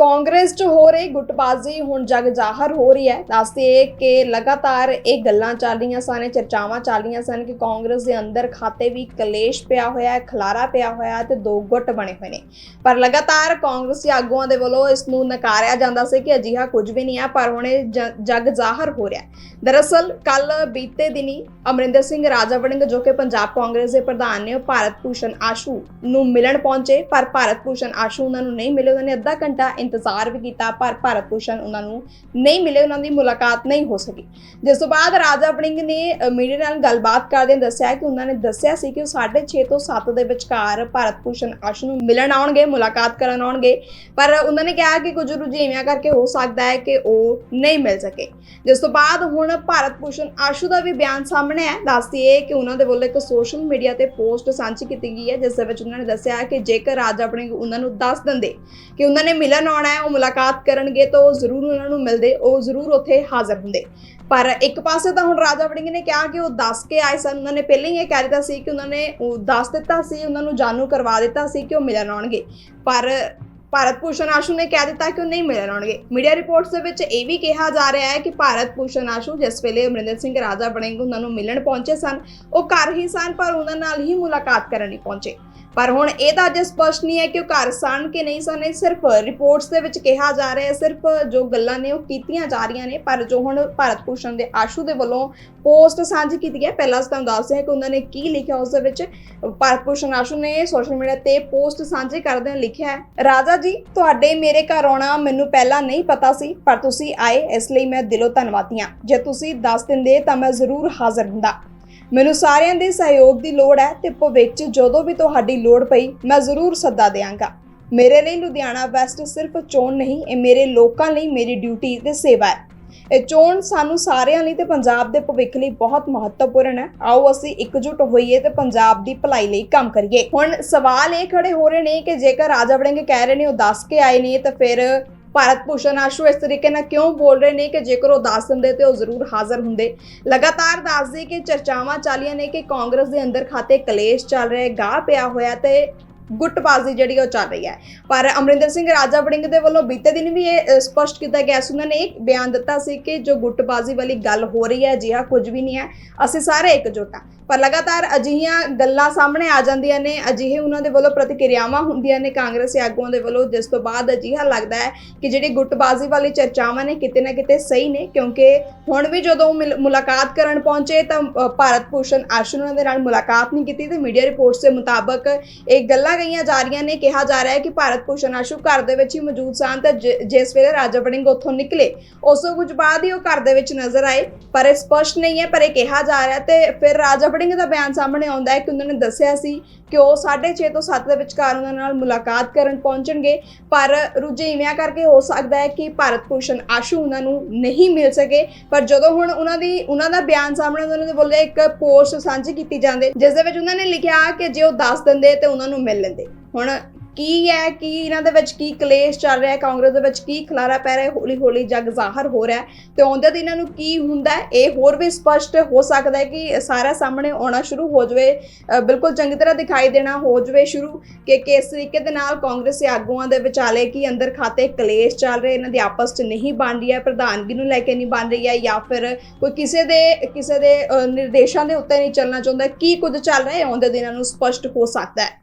ਕਾਂਗਰਸ 'ਚ ਹੋ ਰਹੀ ਗੁੱਟਬਾਜ਼ੀ, ਹੁਣ ਜਗ ਜ਼ਾਹਰ ਹੋ ਰਹੀ ਹੈ। ਦੱਸਦੇ ਕਿ ਲਗਾਤਾਰ ਇਹ ਗੱਲਾਂ ਚੱਲ ਰਹੀਆਂ ਸਨ ਚਰਚਾਵਾਂ ਚੱਲ ਰਹੀਆਂ ਸਨ ਕਿ ਕਾਂਗਰਸ ਦੇ ਅੰਦਰ ਖਾਤੇ ਵੀ ਕਲੇਸ਼ ਪਿਆ ਹੋਇਆ ਹੈ, ਖਲਾਰਾ ਪਿਆ ਹੋਇਆ ਹੈ ਤੇ ਦੋ ਗੁੱਟ ਬਣੇ ਹੋਏ ਨੇ। ਪਰ ਲਗਾਤਾਰ ਕਾਂਗਰਸੀ ਆਗੂਆਂ ਦੇ ਵੱਲੋਂ ਇਸ ਨੂੰ ਨਕਾਰਿਆ ਜਾਂਦਾ ਸੀ ਕਿ ਅਜਿਹਾ ਕੁਝ ਵੀ ਨਹੀਂ ਹੈ, ਪਰ ਹੁਣ ਇਹ ਜਗ ਜ਼ਾਹਰ ਹੋ ਰਿਹਾ ਹੈ। ਦਰਅਸਲ ਕੱਲ ਬੀਤੇ ਦਿਨੀ ਅਮਰਿੰਦਰ ਸਿੰਘ ਰਾਜਾ ਵੜਿੰਗ, ਜੋ ਕਿ ਪੰਜਾਬ ਕਾਂਗਰਸ ਦੇ ਪ੍ਰਧਾਨ ਨੇ, ਉਹ ਭਾਰਤ ਭੂਸ਼ਣ ਆਸ਼ੂ ਨੂੰ ਮਿਲਣ ਪਹੁੰਚੇ। ਪਰ ਭਾਰਤ ਭੂਸ਼ਣ ਆਸ਼ੂ ਉਹਨਾਂ ਨੂੰ ਨਹੀਂ ਮਿਲੇ, ਉਹਨਾਂ ਨੇ ਅੱਧਾ ਘੰਟਾ ਇੰਤਜ਼ਾਰ ਵੀ ਕੀਤਾ, ਪਰ ਭਾਰਤ ਭੂਸ਼ਣ ਉਹਨਾਂ ਨੂੰ ਨਹੀਂ ਮਿਲੇ, ਉਹਨਾਂ ਦੀ ਮੁਲਾਕਾਤ ਨਹੀਂ ਹੋ ਸਕੀ। ਜਿਸ ਤੋਂ ਬਾਅਦ ਰਾਜਾ ਵੜਿੰਗ ਨੇ ਮੀਡੀਆ ਨਾਲ ਗੱਲਬਾਤ ਕਰਦਿਆਂ ਦੱਸਿਆ ਕਿ ਉਹਨਾਂ ਨੇ ਦੱਸਿਆ ਸੀ ਕਿ ਉਹ 6:30 ਤੋਂ 7 ਦੇ ਵਿਚਕਾਰ ਭਾਰਤ ਭੂਸ਼ਣ ਆਸ਼ੂ ਨੂੰ ਮਿਲਣ ਆਉਣਗੇ, ਮੁਲਾਕਾਤ ਕਰਨ ਆਉਣਗੇ। ਪਰ ਉਹਨਾਂ ਨੇ ਕਿਹਾ ਕਿ ਕੁਝ ਰੁਝੇਵਿਆਂ ਕਰਕੇ ਹੋ ਸਕਦਾ ਹੈ ਕਿ ਉਹ ਨਹੀਂ ਮਿਲ ਸਕੇ। ਜਿਸ ਤੋਂ ਬਾਅਦ ਹੁਣ ਭਾਰਤ ਭੂਸ਼ਣ ਆਸ਼ੂ ਦਾ ਵੀ ਬਿਆਨ ਸਾਹਮਣੇ ਹੈ ਦੱਸਦੀ ਹੈ ਕਿ ਉਹਨਾਂ ਦੇ ਵੱਲੋਂ ਇੱਕ ਸੋਸ਼ਲ ਮੀਡੀਆ ਤੇ ਪੋਸਟ ਸਾਂਝੀ ਕੀਤੀ ਗਈ ਹੈ, ਜਿਸ ਦੇ ਵਿੱਚ ਉਹਨਾਂ ਨੇ ਦੱਸਿਆ ਕਿ ਜੇਕਰ ਰਾਜਾ ਬੜਿੰਗ ਉਹਨਾਂ ਨੂੰ ਦੱਸ ਦਿੰਦੇ ਕਿ ਉਹਨਾਂ ਨੇ ਮਿਲਣ ਆਉਣਾ ਹੈ, ਉਹ ਮੁਲਾਕਾਤ ਕਰਨਗੇ ਤਾਂ ਉਹ ਜ਼ਰੂਰ ਉਹਨਾਂ ਨੂੰ ਮਿਲਦੇ, ਉਹ ਜ਼ਰੂਰ ਉੱਥੇ ਹਾਜ਼ਰ ਹੁੰਦੇ। ਪਰ ਇੱਕ ਪਾਸੇ ਤਾਂ ਹੁਣ ਰਾਜਾ ਵੜਿੰਗ ਨੇ ਕਿਹਾ ਕਿ ਉਹ ਦੱਸ ਕੇ ਆਏ ਸਨ, ਉਹਨਾਂ ਨੇ ਪਹਿਲਾਂ ਹੀ ਇਹ ਕਹਿ ਦਿੱਤਾ ਸੀ ਕਿ ਉਹਨਾਂ ਨੇ ਉਹ ਦੱਸ ਦਿੱਤਾ ਸੀ, ਉਹਨਾਂ ਨੂੰ ਜਾਣੂ ਕਰਵਾ ਦਿੱਤਾ ਸੀ ਕਿ ਉਹ ਮਿਲਣ ਆਉਣਗੇ। ਪਰ ਭਾਰਤ ਭੂਸ਼ਣ ਆਸ਼ੂ ਨੇ ਕਹਿ ਦਿੱਤਾ ਕਿ ਉਹ ਨਹੀਂ ਮਿਲਣ ਆਉਣਗੇ। ਮੀਡੀਆ ਰਿਪੋਰਟਸ ਦੇ ਵਿੱਚ ਇਹ ਵੀ ਕਿਹਾ ਜਾ ਰਿਹਾ ਹੈ ਕਿ ਭਾਰਤ ਭੂਸ਼ਣ ਆਸ਼ੂ ਜਿਸ ਵੇਲੇ ਅਮਰਿੰਦਰ ਸਿੰਘ ਰਾਜਾ ਵੜਿੰਗ ਉਹਨਾਂ ਨੂੰ ਮਿਲਣ ਪਹੁੰਚੇ ਸਨ, ਉਹ ਘਰ ਹੀ ਸਨ, ਪਰ ਉਹਨਾਂ ਨਾਲ ਹੀ ਮੁਲਾਕਾਤ ਕਰਨ ਨਹੀਂ ਪਹੁੰਚੇ। ਪਰ ਹੁਣ ਇਹ ਤਾਂ ਅਜੇ ਸਪਸ਼ਟ ਨਹੀਂ ਹੈ ਕਿ ਉਹ ਘਰ ਸਨ ਕਿ ਨਹੀਂ ਸਨ। ਇਹ ਸਿਰਫ ਰਿਪੋਰਟਸ ਦੇ ਵਿੱਚ ਕਿਹਾ ਜਾ ਰਿਹਾ ਹੈ, ਸਿਰਫ ਜੋ ਗੱਲਾਂ ਨੇ ਉਹ ਕੀਤੀਆਂ ਜਾ ਰਹੀਆਂ ਨੇ, ਪਰ ਜੋ ਹੁਣ ਭਾਰਤ ਭੂਸ਼ਣ ਦੇ ਆਸ਼ੂ ਦੇ ਵੱਲੋਂ ਪੋਸਟ ਸਾਂਝੀ ਕੀਤੀ ਹੈ, ਪਹਿਲਾਂ ਤੁਹਾਨੂੰ ਦੱਸਦੇ ਹਾਂ ਕਿ ਉਹਨਾਂ ਨੇ ਕੀ ਲਿਖਿਆ, ਉਸ ਦੇ ਵਿੱਚ ਭਾਰਤ ਭੂਸ਼ਣ ਆਸ਼ੂ ਨੇ ਸੋਸ਼ਲ ਮੀਡੀਆ ਤੇ ਪੋਸਟ ਸਾਂਝੀ ਕਰਦਿਆਂ ਲਿਖਿਆ ਹੈ, ਰਾਜਾ ਜੀ, ਤੁਹਾਡੇ ਮੇਰੇ ਘਰ ਆਉਣਾ ਮੈਨੂੰ ਪਹਿਲਾਂ ਨਹੀਂ ਪਤਾ ਸੀ, ਪਰ ਤੁਸੀਂ ਆਏ, ਇਸ ਲਈ ਮੈਂ ਦਿਲੋਂ ਧੰਨਵਾਦੀ ਹਾਂ। ਜੇ ਤੁਸੀਂ ਦੱਸ ਦਿੰਦੇ ਤਾਂ ਮੈਂ ਜ਼ਰੂਰ ਹਾਜ਼ਰ ਹੁੰਦਾ। ਮੈਨੂੰ ਸਾਰਿਆਂ ਦੇ ਸਹਿਯੋਗ ਦੀ ਲੋੜ ਹੈ ਤੇ ਭਵਿੱਖ 'ਚ ਜਦੋਂ ਵੀ ਤੁਹਾਡੀ ਲੋੜ ਪਈ, ਮੈਂ ਜ਼ਰੂਰ ਸੱਦਾ ਦੇਵਾਂਗਾ ਮੇਰੇ ਲਈ ਲੁਧਿਆਣਾ ਵੈਸਟ ਸਿਰਫ ਚੋਣ ਨਹੀਂ, ਇਹ ਮੇਰੇ ਲੋਕਾਂ ਲਈ ਮੇਰੀ ਡਿਊਟੀ ਤੇ ਸੇਵਾ ਹੈ। ਇਹ ਚੋਣ ਸਾਨੂੰ ਸਾਰਿਆਂ ਲਈ ਤੇ ਪੰਜਾਬ ਦੇ ਭਵਿੱਖ ਲਈ ਬਹੁਤ ਮਹੱਤਵਪੂਰਨ ਹੈ। ਆਓ ਅਸੀਂ ਇਕਜੁੱਟ ਹੋਈਏ ਤੇ ਪੰਜਾਬ ਦੀ ਭਲਾਈ ਲਈ ਕੰਮ ਕਰੀਏ। ਹੁਣ ਸਵਾਲ ਇਹ ਖੜੇ ਹੋ ਰਹੇ ਨੇ ਕਿ ਜੇਕਰ ਰਾਜਾ ਵੜਿੰਗ ਕਹਿ ਰਹੇ ਨੇ, ਉਹ ਦੱਸ ਕੇ ਆਏ ਨੇ, ਤਾਂ ਫਿਰ ਭਾਰਤ ਭੂਸ਼ਣ ਆਸ਼ੂ ਇਸ ਤਰੀਕੇ ਨਾਲ ਕਿਉਂ ਬੋਲ ਰਹੇ ਨੇ ਕਿ ਜੇਕਰ ਉਹ ਦੱਸ ਦਿੰਦੇ ਤੇ ਉਹ ਜ਼ਰੂਰ ਹਾਜ਼ਰ ਹੁੰਦੇ? ਲਗਾਤਾਰ ਦੱਸਦੇ ਕਿ ਚਰਚਾਵਾਂ ਚੱਲੀਆਂ ਨੇ ਕਿ ਕਾਂਗਰਸ ਦੇ ਅੰਦਰ ਖਾਤੇ ਕਲੇਸ਼ ਚੱਲ ਰਿਹਾ ਹੈ ਗਾਹ ਪਿਆ ਹੋਇਆ ਤੇ ਗੁੱਟਬਾਜ਼ੀ ਜਿਹੜੀ ਉਹ ਚੱਲ ਰਹੀ ਹੈ। ਪਰ ਅਮਰਿੰਦਰ ਸਿੰਘ ਰਾਜਾ ਵੜਿੰਗ ਦੇ ਵੱਲੋਂ ਬੀਤੇ ਦਿਨ ਵੀ ਇਹ ਅ, ਸਪਸ਼ਟ ਕੀਤਾ ਗਿਆ ਸੀ। ਉਹਨਾਂ ਨੇ ਇੱਕ ਬਿਆਨ ਦਿੱਤਾ ਸੀ ਕਿ ਜੋ ਗੁੱਟਬਾਜ਼ੀ ਵਾਲੀ ਗੱਲ ਹੋ ਰਹੀ ਹੈ ਅਜਿਹਾ ਕੁਝ ਵੀ ਨਹੀਂ ਹੈ। ਅਸੀਂ ਸਾਰੇ ਇਕਜੁੱਟ ਹਾਂ। ਪਰ ਲਗਾਤਾਰ ਅਜਿਹੀਆਂ ਗੱਲਾਂ ਸਾਹਮਣੇ ਆ ਜਾਂਦੀਆਂ ਨੇ ਅਜਿਹੇ ਉਹਨਾਂ ਦੇ ਵੱਲੋਂ ਪ੍ਰਤੀਕਿਰਿਆਵਾਂ ਹੁੰਦੀਆਂ ਨੇ ਕਾਂਗਰਸੀ ਆਗੂਆਂ ਦੇ ਵੱਲੋਂ ਜਿਸ ਤੋਂ ਬਾਅਦ ਅਜਿਹਾ ਲੱਗਦਾ ਹੈ ਕਿ ਜਿਹੜੀ ਗੁੱਟਬਾਜ਼ੀ ਵਾਲੀ ਚਰਚਾਵਾਂ ਨੇ ਕਿਤੇ ਨਾ ਕਿਤੇ ਸਹੀ ਨੇ ਕਿਉਂਕਿ ਹੁਣ ਵੀ ਜਦੋਂ ਮਿਲ- ਮੁਲਾਕਾਤ ਕਰਨ ਪਹੁੰਚੇ ਤਾਂ ਭਾਰਤ ਭੂਸ਼ਣ ਆਸ਼ੂ ਉਹਨਾਂ ਦੇ ਨਾਲ ਮੁਲਾਕਾਤ ਨਹੀਂ ਕੀਤੀ ਤੇ ਮੀਡੀਆ ਰਿਪੋਰਟਸ ਦੇ ਮੁਤਾਬਕ ਇਹ ਗੱਲਾਂ ਕਹੀਆਂ ਜਾ ਰਹੀਆਂ ਨੇ, ਕਿਹਾ ਜਾ ਰਿਹਾ ਹੈ ਕਿ ਭਾਰਤ ਭੂਸ਼ਣ ਆਸ਼ੂ ਘਰ ਦੇ ਵਿੱਚ ਹੀ ਮੌਜੂਦ ਸਨ ਤੇ ਜ- ਜਿਸ ਵੇਲੇ ਰਾਜਾ ਵੜਿੰਗ ਉੱਥੋਂ ਨਿਕਲੇ, ਉਸ ਤੋਂ ਕੁਝ ਬਾਅਦ ਹੀ ਉਹ ਘਰ ਦੇ ਵਿੱਚ ਨਜ਼ਰ ਆਏ, ਪਰ ਇਹ ਸਪਸ਼ਟ ਨਹੀਂ ਹੈ, ਪਰ ਇਹ ਕਿਹਾ ਜਾ ਰਿਹਾ ਤੇ ਫਿਰ ਰਾਜਾ ਵੜਿੰਗ ਦਾ ਬਿਆਨ ਸਾਹਮਣੇ ਆਉਂਦਾ ਹੈ ਕਿ ਉਹਨਾਂ ਨੇ ਦੱਸਿਆ ਸੀ ਕਿ ਉਹ 6:30 ਤੋਂ 7 ਦੇ ਵਿਚਕਾਰ ਉਹਨਾਂ ਨਾਲ ਮੁਲਾਕਾਤ ਕਰਨ ਪਹੁੰਚਣਗੇ। ਪਰ ਰੁਝੇਵਿਆਂ ਕਰਕੇ ਹੋ ਸਕਦਾ ਹੈ ਕਿ ਭਾਰਤ ਭੂਸ਼ਣ ਆਸ਼ੂ ਉਹਨਾਂ ਨੂੰ ਨਹੀਂ ਮਿਲ ਸਕੇ। ਪਰ ਜਦੋਂ ਹੁਣ ਉਹਨਾਂ ਦੀ, ਉਹਨਾਂ ਦਾ ਬਿਆਨ ਸਾਹਮਣੇ ਉਹਨਾਂ ਦੇ ਵੱਲੋਂ ਇੱਕ ਪੋਸਟ ਸਾਂਝੀ ਕੀਤੀ ਜਾਂਦੇ, ਜਿਸ ਦੇ ਵਿੱਚ ਉਹਨਾਂ ਨੇ ਲਿਖਿਆ ਕਿ ਜੇ ਉਹ ਦੱਸ ਦਿੰਦੇ ਤੇ ਉਹਨਾਂ ਨੂੰ ਮਿਲ ਲੈਂਦੇ। ਹੁਣ ਕੀ ਹੈ? ਕੀ ਇਹਨਾਂ ਦੇ ਵਿੱਚ ਕੀ ਕਲੇਸ਼ ਚੱਲ ਰਿਹਾ ਹੈ? ਕਾਂਗਰਸ ਦੇ ਵਿੱਚ ਕੀ ਖਲਾਰਾ ਪੈ ਰਿਹਾ ਹੈ? ਹੌਲੀ ਹੌਲੀ ਜਗ ਜ਼ਾਹਰ ਹੋ ਰਿਹਾ ਹੈ। ਤੇ ਆਉਂਦੇ ਦਿਨਾਂ ਨੂੰ ਕੀ ਹੁੰਦਾ ਹੈ? ਇਹ ਹੋਰ ਵੀ ਸਪਸ਼ਟ ਹੋ ਸਕਦਾ ਹੈ ਕਿ ਸਾਰਾ ਸਾਹਮਣੇ ਆਉਣਾ ਸ਼ੁਰੂ ਹੋ ਜਾਵੇ। ਬਿਲਕੁਲ ਚੰਗੀ ਤਰ੍ਹਾਂ ਦਿਖਾਈ ਦੇਣਾ ਹੋ ਜਾਵੇ ਸ਼ੁਰੂ ਕਿ ਕਿਸ ਤਰੀਕੇ ਦੇ ਨਾਲ ਕਾਂਗਰਸੀ ਆਗੂਆਂ ਦੇ ਵਿਚਾਲੇ ਕੀ ਅੰਦਰ ਖਾਤੇ ਕਲੇਸ਼ ਚੱਲ ਰਹੇ, ਇਹਨਾਂ ਦੀ ਆਪਸ 'ਚ ਨਹੀਂ ਬਣ ਰਹੀ ਹੈ, ਪ੍ਰਧਾਨਗੀ ਨੂੰ ਲੈ ਕੇ ਨਹੀਂ ਬਣ ਰਹੀ ਹੈ ਜਾਂ ਫਿਰ ਕੋਈ ਕਿਸੇ ਦੇ ਕਿਸੇ ਦੇ ਨਿਰਦੇਸ਼ਾਂ ਦੇ ਉੱਤੇ ਨਹੀਂ ਚੱਲਣਾ ਚਾਹੁੰਦਾ। ਕੀ ਕੁਝ ਚੱਲ ਰਿਹਾ ਹੈ? ਆਉਂਦੇ ਦਿਨਾਂ ਨੂੰ ਸਪਸ਼ਟ ਹੋ ਸਕਦਾ ਹੈ।